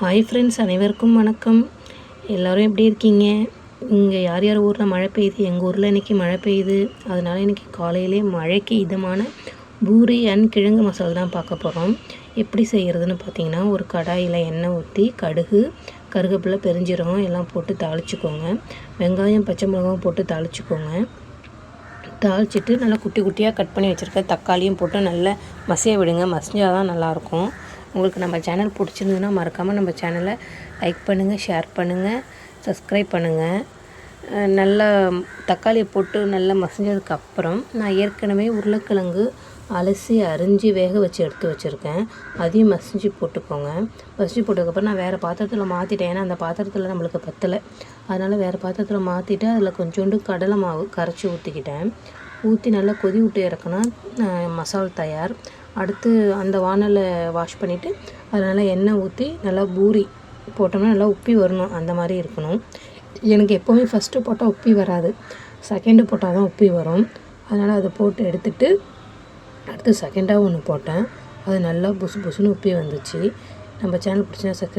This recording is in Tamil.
ஹாய் ஃப்ரெண்ட்ஸ் அனைவருக்கும் வணக்கம். எல்லோரும் எப்படி இருக்கீங்க? இங்கே யார் யார் ஊரில் மழை பெய்யுது? எங்கள் ஊரில் இன்றைக்கி மழை பெய்யுது? அதனால் இன்றைக்கி காலையிலே மழைக்கு இதமான பூரி அண்ட் கிழங்கு மசாலா தான் பார்க்க போகிறோம் எப்படி செய்கிறதுன்னு பார்த்தீங்கன்னா ஒரு கடாயில் எண்ணெய் ஊற்றி கடுகு கருகப்பிலை பெருஞ்சீரகம் எல்லாம் போட்டு தாளிச்சுக்கோங்க. வெங்காயம் பச்சை மிளகாவும் போட்டு தாளிச்சுக்கோங்க. தாளிச்சிட்டு நல்லா குட்டி குட்டியாக கட் பண்ணி வச்சுருக்க தக்காளியும் போட்டு நல்லா மசிய விடுங்க. மசிஞ்சால் தான் நல்லாயிருக்கும் உங்களுக்கு நம்ம சேனல் பிடிச்சிருந்ததுன்னா மறக்காமல் நம்ம சேனலை லைக் பண்ணுங்கள் ஷேர் பண்ணுங்கள் சப்ஸ்கிரைப் பண்ணுங்கள் நல்லா தக்காளியை போட்டு நல்லா மசிஞ்சதுக்கப்புறம் நான் ஏற்கனவே உருளைக்கிழங்கு அலசி அரிஞ்சு வேக வச்சு எடுத்து வச்சுருக்கேன். அதையும் மசிஞ்சு போட்டுக்கோங்க. மசிஞ்சு போட்டதுக்கப்புறம் நான் வேறு பாத்திரத்தில் மாற்றிட்டேன் ஏன்னா அந்த பாத்திரத்தில் நம்மளுக்கு பத்தலை. அதனால் வேறு பாத்திரத்தில் மாற்றிட்டு அதில் கொஞ்சோண்டு கடலை மாவு கரைச்சி ஊற்றிக்கிட்டேன் ஊற்றி நல்லா கொதி விட்டு இறக்குனா மசால் தயார். அடுத்து அந்த வானலை வாஷ் பண்ணிவிட்டு அதனால் எண்ணெய் ஊற்றி நல்லா பூரி போட்டோம்னா நல்லா உப்பி வரணும் அந்த மாதிரி இருக்கணும். எனக்கு எப்போவுமே ஃபஸ்ட்டு போட்டால் உப்பி வராது. செகண்டு போட்டால் தான் உப்பி வரும். அதனால் அதை போட்டு எடுத்துகிட்டு அடுத்து செகண்டாக ஒன்று போட்டேன். அது நல்லா புசு புசுன்னு உப்பி வந்துச்சு. நம்ம சேனல் பிடிச்சினா சப்ஸ்கிரைப்